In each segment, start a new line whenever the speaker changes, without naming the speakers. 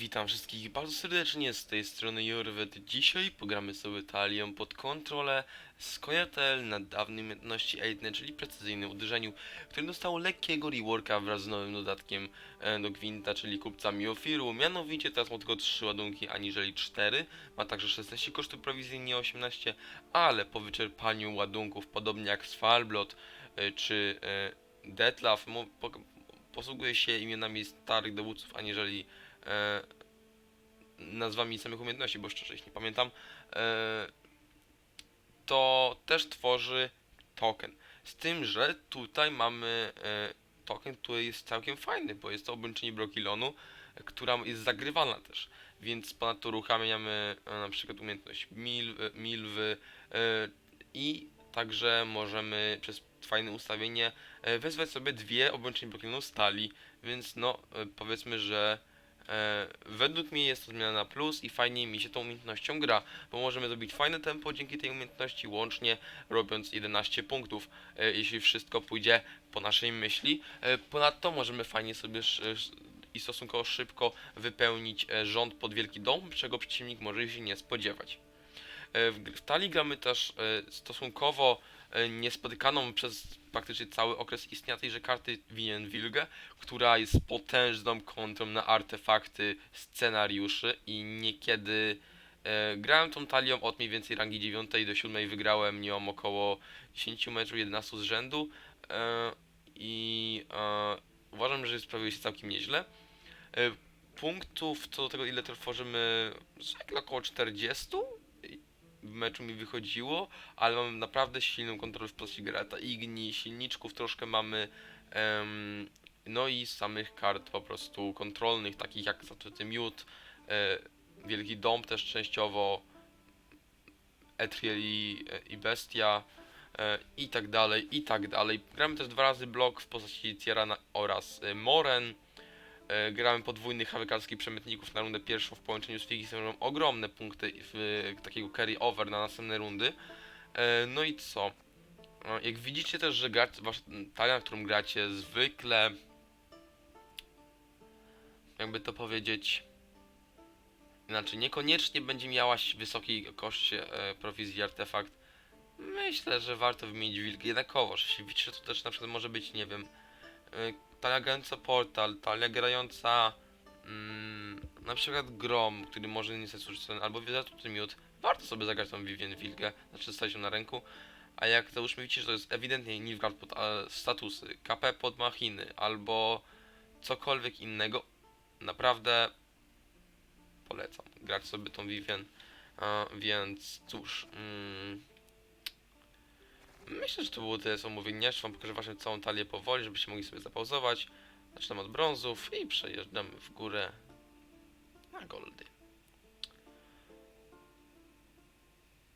Witam wszystkich bardzo serdecznie z tej strony Jorwet. Dzisiaj pogramy sobie talią pod kontrolę Skojatel na dawnej umiejętności Aidne, czyli precyzyjnym uderzeniu, które dostało lekkiego reworka wraz z nowym dodatkiem e, do Gwinta, czyli kupca Miofiru. Mianowicie teraz ma tylko 3 ładunki aniżeli 4, ma także 16 kosztów prowizji, nie 18, ale po wyczerpaniu ładunków, podobnie jak Svalblot e, czy e, Detlaf, posługuje się imionami starych dowódców aniżeli e, nazwami samych umiejętności, bo szczerze ich nie pamiętam, e, to też tworzy token. Z tym, że tutaj mamy e, token, który jest całkiem fajny, bo jest to obłączenie Brokilonu, która jest zagrywana też. Więc ponadto uruchamiamy e, na przykład umiejętność mil, e, milwy e, i także możemy przez fajne ustawienie e, wezwać sobie dwie obłączenie Brokilonu stali, więc no e, powiedzmy, że według mnie jest to zmiana na plus i fajnie mi się tą umiejętnością gra, bo możemy zrobić fajne tempo dzięki tej umiejętności, łącznie robiąc 11 punktów, e, jeśli wszystko pójdzie po naszej myśli. E, ponadto możemy fajnie sobie i stosunkowo szybko wypełnić e, rząd pod wielki dom, czego przeciwnik może się nie spodziewać. E, w, w talii gramy też e, stosunkowo e, niespotykaną przez praktycznie cały okres istnienia tejże karty Wilge, która jest potężną kontrą na artefakty scenariuszy i niekiedy e, grałem tą talią od mniej więcej rangi 9 do 7 wygrałem nią około 10 meczów 11 z rzędu e, i e, uważam, że sprawiły się całkiem nieźle. E, punktów co do tego ile tworzymy około 40 w meczu mi wychodziło, ale mamy naprawdę silną kontrolę w postaci Gerata Igni, silniczków troszkę mamy, no i samych kart po prostu kontrolnych, takich jak zatruty miód, e, Wielki Dom też częściowo, Etriel i, i Bestia e, i tak dalej, i tak dalej. Gramy też dwa razy blok w postaci Tierana oraz e, Moren. E, gramy podwójnych hawykarskich przemytników na rundę pierwszą w połączeniu z Figisem, robią ogromne punkty w e, takiego carry over na następne rundy. E, no i co? E, jak widzicie też, że gra, wasza talia, na którą gracie zwykle jakby to powiedzieć inaczej, niekoniecznie będzie miała wysokiej koszcie prowizji artefakt. Myślę, że warto wymienić wilk jednakowoż. Jeśli widzicie, to też na przykład może być, nie wiem, talia grająca portal, talia grająca mm, na przykład grom, który może nie służyć cen, albo wiatruty miód. Warto sobie zagrać tą Vivien Wilgę, znaczy zostawić ją na ręku. A jak załóżmy widzicie, że to jest ewidentnie Nilfgaard pod statusy, KP pod machiny, albo cokolwiek innego, naprawdę polecam grać sobie tą Vivien. E, więc cóż, mm, myślę, że to było tyle mówię. Jeszcze wam pokażę waszą całą talię powoli, żebyście mogli sobie zapauzować. Zaczynam od brązów i przejeżdżamy w górę na goldy.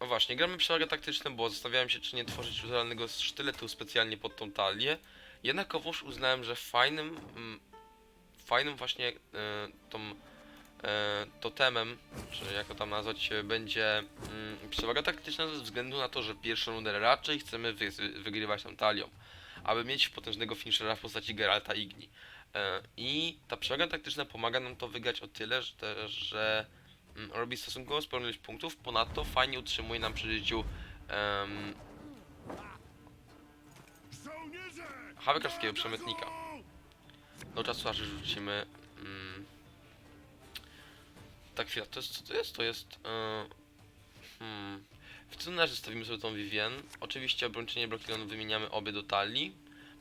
O właśnie, gramy przewagę taktyczną, bo zastanawiałem się, czy nie tworzyć używalnego sztyletu specjalnie pod tą talię. Jednakowoż uznałem, że fajnym, mm, fajnym właśnie e, tą totemem, czy jak to tam nazwać, e, będzie mm, przewaga taktyczna ze względu na to, że pierwszą rundę raczej chcemy wy, wygrywać tą talią, aby mieć potężnego finishera w postaci Geralta Igni. E, I ta przewaga taktyczna pomaga nam to wygrać o tyle, że, też, że mm, robi stosunkowo sporą ilość punktów, ponadto fajnie utrzymuje nam przy życiu um, hawykarskiego przemytnika. Do czasu aż wrzucimy mm, tak chwila, to jest, co to jest? To jest e, hmm, w razie stawimy sobie tą Vivien. Oczywiście obłączenie Brokilonu wymieniamy obie do talii.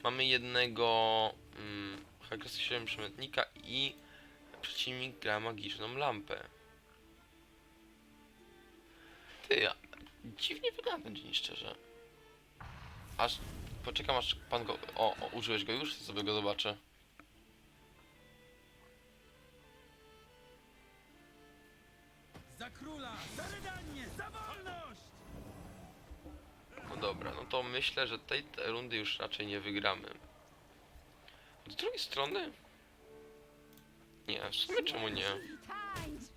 Mamy jednego mm, hawykarskiego przemytnika i przeciwnik gra magiczną lampę. Ty, ja, dziwnie wygląda dzień szczerze. Aż, poczekam aż pan go, o, o użyłeś go już? Sobie go zobaczę.
Króla! Za! Za wolność!
No dobra, no to myślę, że tej te rundy już raczej nie wygramy. Z drugiej strony... Nie, w sumie czemu nie?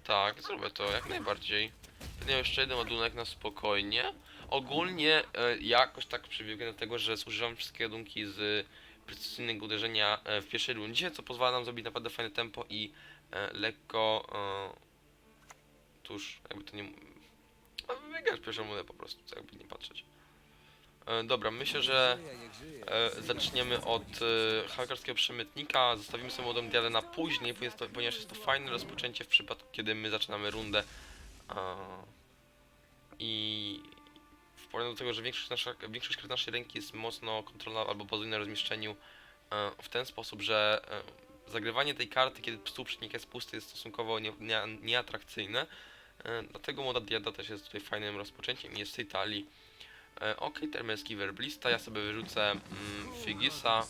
Tak, zrobię to jak najbardziej. Będę miał jeszcze jeden ładunek na spokojnie. Ogólnie e, jakoś tak przybiegłem do tego, że zużywam wszystkie ładunki z precyzyjnego uderzenia e, w pierwszej rundzie, co pozwala nam zrobić naprawdę fajne tempo i e, lekko e, tuż, jakby to nie... No, wygrasz pierwszą rundę po prostu, co jakby nie patrzeć. E, dobra, myślę, że e, zaczniemy od e, hakerskiego przemytnika, zostawimy sobie młodą diadę na później, ponieważ, to, ponieważ jest to fajne rozpoczęcie w przypadku, kiedy my zaczynamy rundę. E, I w porównaniu do tego, że większość, nasza, większość kart naszej ręki jest mocno kontrolowana albo bazuje na rozmieszczeniu e, w ten sposób, że e, zagrywanie tej karty, kiedy stół przeciwnika jest pusty, jest stosunkowo nie, nie, nieatrakcyjne. E, dlatego młoda diada też jest tutaj fajnym rozpoczęciem jest z tej talii. E, ok, termerski werblista, ja sobie wyrzucę mm, Figisa.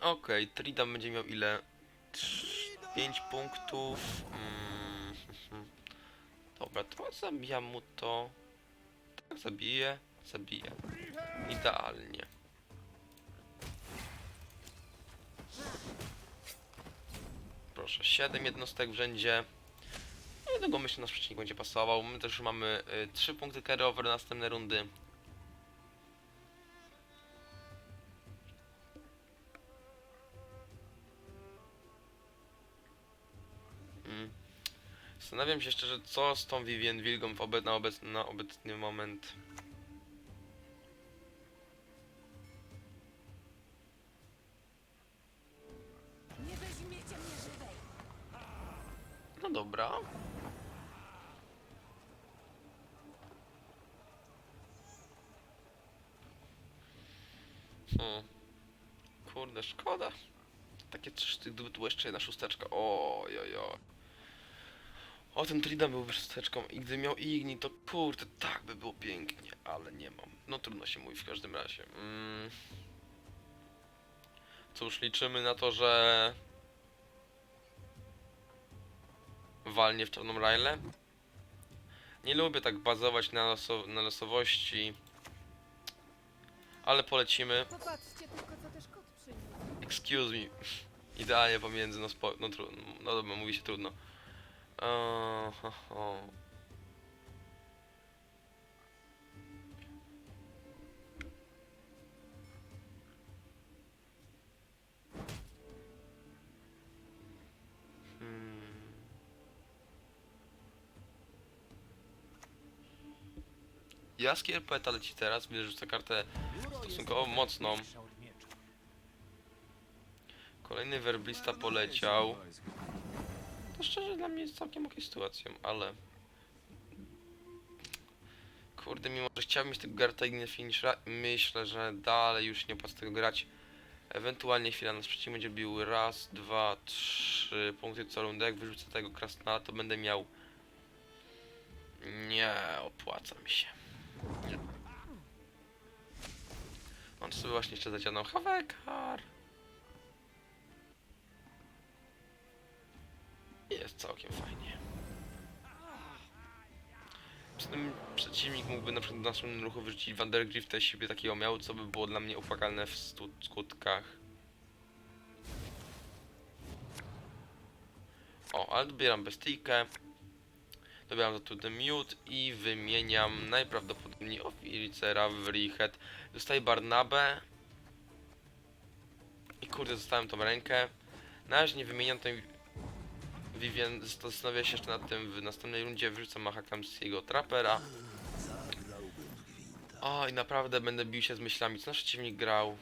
Ok, Tridam będzie miał ile? 5 punktów. Mm, Dobra, to zabijam mu to. Tak, zabiję, zabiję. Idealnie. Proszę, 7 jednostek w rzędzie. No i tego myślę nasz przeciwnik będzie pasował. My też mamy y, 3 punkty carry over na następne rundy. Zastanawiam się szczerze, co z tą Vivien Wilgą w na, obec na obecny moment.
Nie weźmiecie mnie żywej!
No dobra. Hmm. Kurde, szkoda. Takie trzy szty- gdyby tu jeszcze jedna szósteczka. Oj, oj, oj. O, ten Tridam byłby szósteczką i gdy miał Igni, to kurde, tak by było pięknie, ale nie mam. No trudno się mówi w każdym razie. Mm. Cóż, liczymy na to, że walnie w czarną Rajlę. Nie lubię tak bazować na, loso na losowości, ale polecimy.
Popatrzcie tylko, co też kot przyniósł.
Excuse me. Idealnie pomiędzy, no, no, tru, no dobra, mówi się trudno. Eee, ho, ho. Hmm. Jaskier poeta leci teraz, widzę, że rzuca kartę stosunkowo mocną. Kolejny werblista poleciał. Szczerze dla mnie jest całkiem okej sytuacją, ale... Kurde, mimo że chciałbym mieć tego Garta Ignia Finishera, myślę, że dalej już nie opłaca tego grać. Ewentualnie chwila nas przeciwnik będzie bił raz, dwa, trzy punkty co rundę. Jak wyrzucę tego krasnala, to będę miał... Nie opłaca mi się. Nie. On sobie właśnie jeszcze zaciągnął Hawekar. Całkiem fajnie. Przy tym przeciwnik mógłby na przykład w następnym ruchu wyrzucić Vandergriff też siebie takiego miał, co by było dla mnie opłakalne w skutkach. O, ale dobieram bestyjkę. Dobieram za tu The Mute i wymieniam najprawdopodobniej oficera w Rihet. Dostaję Barnabę. I kurde, zostałem tą rękę. Na razie nie wymieniam tej Vivian zastanawia się jeszcze nad tym w następnej rundzie wrzucam Mahakamskiego Trapera. O i naprawdę będę bił się z myślami, co nasz przeciwnik grał.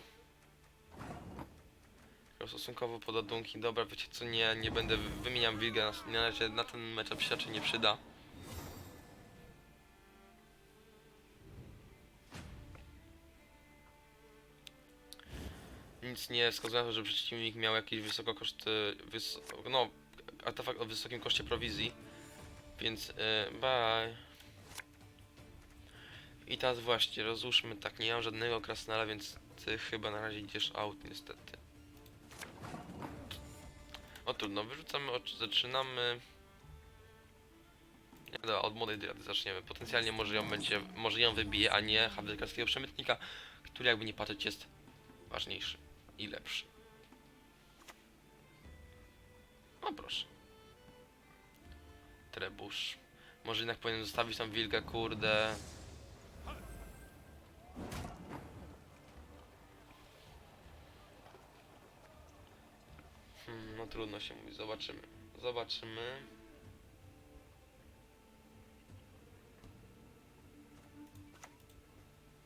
Grał stosunkowo podładunki, dobra wiecie co, nie, nie będę, wy- wymieniam Wilga, na, razie na ten mecz się raczej nie przyda. Nic nie wskazuje że przeciwnik miał jakieś wysoko no artefakt o wysokim koszcie prowizji. Więc yy, bye. I teraz właśnie, rozłóżmy tak, nie mam żadnego krasnala, więc ty chyba na razie idziesz out niestety. O trudno, wyrzucamy zaczynamy. Nie, dobra, od młodej diady zaczniemy. Potencjalnie może ją będzie, może ją wybije, a nie handel karskiego przemytnika, który jakby nie patrzeć jest ważniejszy. i lepszy. No proszę. Trebusz. Może jednak powinien zostawić tam wilka, kurde. Hmm, no trudno się mówi, zobaczymy. Zobaczymy.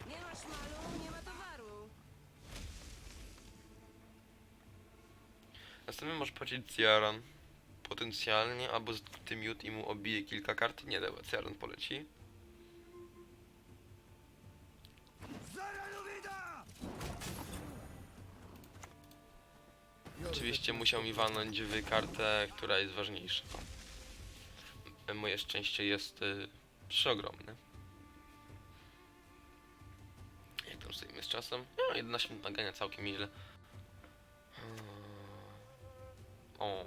Nie ma szmalu, nie ma towaru.
Następnie może polecieć Ciaran. Potencjalnie, albo z tym Jut i mu obije kilka kart. Nie, dobra, Ciaran poleci. Oczywiście musiał mi walnąć w kartę, która jest ważniejsza. Moje szczęście jest y, przeogromne. Jak tam stoimy z czasem? No, 11 minut nagania całkiem nieźle. O.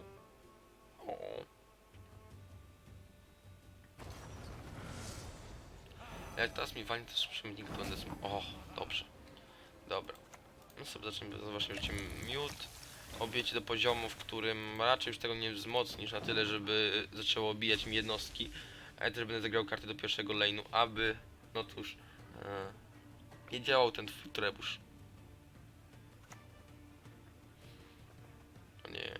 Jak teraz mi walnie też przemytnik, to będę... O, dobrze. Dobra. No sobie zaczniemy, właśnie rzucimy miód. Obiecie do poziomu, w którym raczej już tego nie wzmocnisz na tyle, żeby zaczęło obijać mi jednostki. A ja też będę zagrał karty do pierwszego lane'u, aby... No cóż... E, nie działał ten twój trebusz. O nie.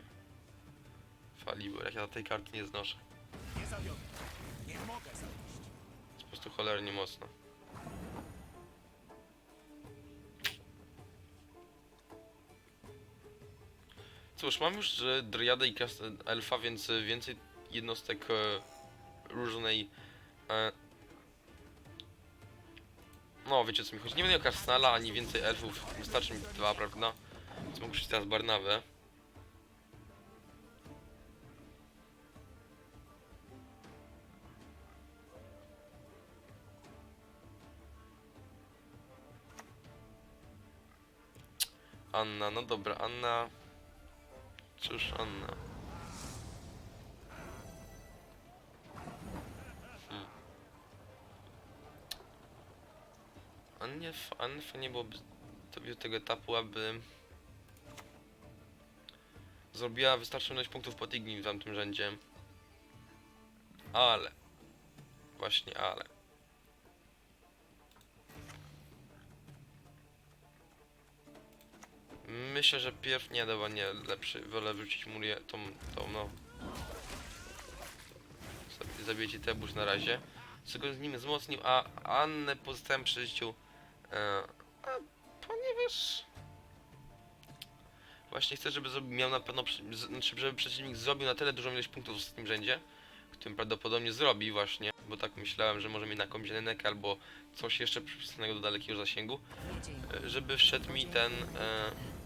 Falibor, jak ja tej karty nie znoszę. Prostu cholernie mocno. Cóż, mam już Dryadę i Elfa, więc więcej jednostek e, różnej... E, no, wiecie co mi chodzi. Nie będę miał Karsnala, ani więcej elfów. Wystarczy mi dwa, prawda? Więc mogę teraz Barnawę. Anna, no dobra, Anna. Cóż, Anna. Hmm. Annie, Annie fajnie byłoby do tego etapu, aby zrobiła wystarczającą ilość punktów pod Igni w tamtym rzędzie. Ale. Właśnie, ale. Myślę, że pierw nie dobra, nie lepszy. Wolę wrzucić Murię tą, tą no. Sobie Zabijecie Tebusz na razie. Co go z nim wzmocnił, a Annę pozostałem przy życiu. E, a ponieważ. Właśnie chcę, żeby miał na pewno. Znaczy, żeby przeciwnik zrobił na tyle dużą ilość punktów w ostatnim rzędzie. Którym prawdopodobnie zrobi właśnie. Bo tak myślałem, że może mieć na jakąś nenek albo coś jeszcze przypisanego do dalekiego zasięgu. E, żeby wszedł mi ten. E,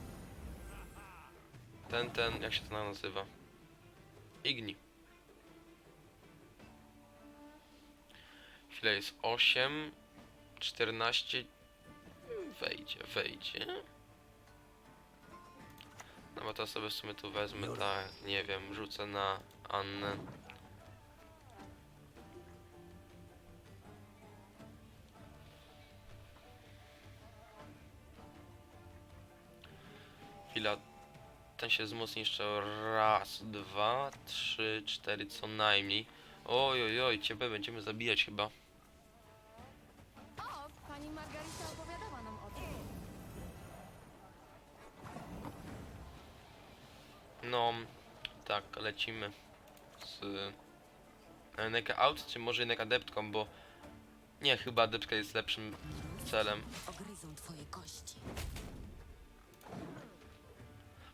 ten, ten, jak się to nazywa? Igni. Chwilę jest 8, 14. Wejdzie, wejdzie. No bo to sobie w sumie tu wezmę, tak, nie wiem, rzucę na Annę. Ten się wzmocni jeszcze raz, dwa, trzy, cztery co najmniej. Oj, oj, oj, ciebie będziemy zabijać chyba.
O, pani Margarita opowiadała nam o tym.
No, tak, lecimy z Neka Out, czy może jednak Adeptką, bo nie, chyba Adeptka jest lepszym celem.
Ogryzą twoje kości.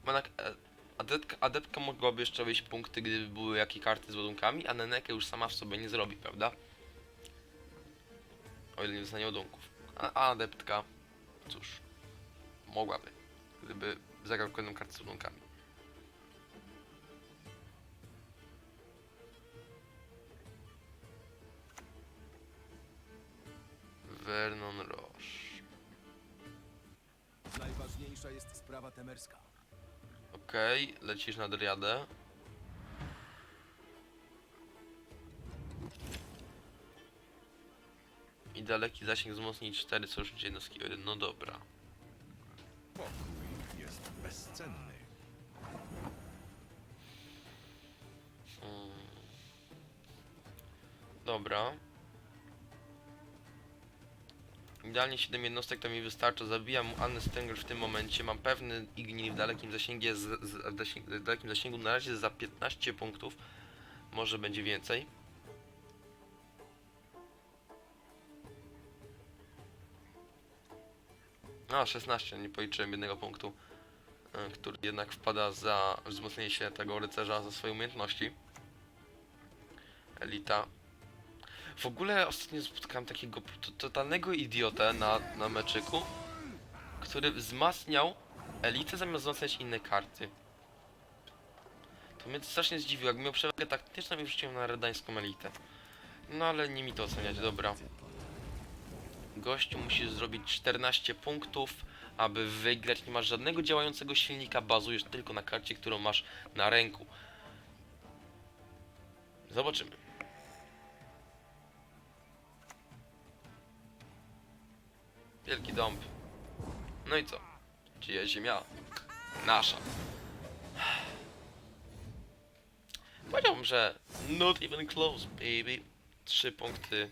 Jednak e, Adeptka, Adeptka mogłaby jeszcze wyjść punkty, gdyby były jakie karty z ładunkami, a Nenekę już sama w sobie nie zrobi, prawda? O ile nie dostanie ładunków. A, a Adeptka, cóż, mogłaby, gdyby zagrał kolejną kartę z ładunkami. Vernon Roche.
Najważniejsza jest sprawa temerska.
Okej, lecisz na Driadę. I daleki zasięg wzmocnić 4, co już jednostki 1. No dobra.
Pokój jest
cenny.
Dobra. Idealnie 7 jednostek to mi wystarcza. Zabijam Annę Stengel w tym momencie. Mam pewny Ignil w dalekim zasięgu, z, z, w zasięg- w dalekim zasięgu na razie za 15 punktów. Może będzie więcej. A, 16, nie policzyłem jednego punktu, e, który jednak wpada za wzmocnienie się tego rycerza za swoje umiejętności. Elita. W ogóle ostatnio spotkałem takiego totalnego idiotę na, na meczyku, który wzmacniał elitę zamiast wzmacniać inne karty. To mnie strasznie zdziwiło, jak miał przewagę taktyczną i wrzuciłem na redańską elitę. No ale nie mi to oceniać, dobra. Gościu musi zrobić 14 punktów, aby wygrać. Nie masz żadnego działającego silnika, bazujesz tylko na karcie, którą masz na ręku. Zobaczymy. Wielki dąb. No i co? Czyja ziemia? Nasza. Powiedziałbym, że not even close, baby. Trzy punkty.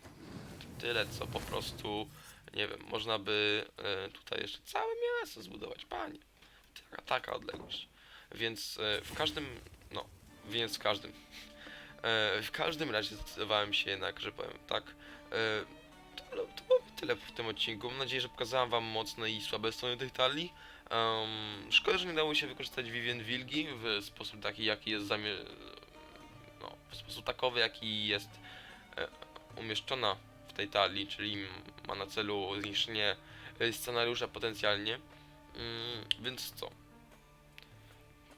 Tyle, co po prostu, nie wiem, można by e, tutaj jeszcze całe miasto zbudować, panie. Taka, taka odległość. Więc e, w każdym, no, więc w każdym. E, w każdym razie zdecydowałem się jednak, że powiem tak. To, to tyle w tym odcinku. Mam nadzieję, że pokazałem wam mocne i słabe strony tych talii. Um, szkoda, że nie dało się wykorzystać Vivien Wilgi w sposób taki, jaki jest zamie... No, w sposób takowy, jaki jest e, umieszczona w tej talii, czyli ma na celu zniszczenie e, scenariusza potencjalnie. Mm, więc co?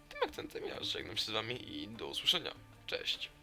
Tym akcentem ja żegnam się z wami i do usłyszenia. Cześć.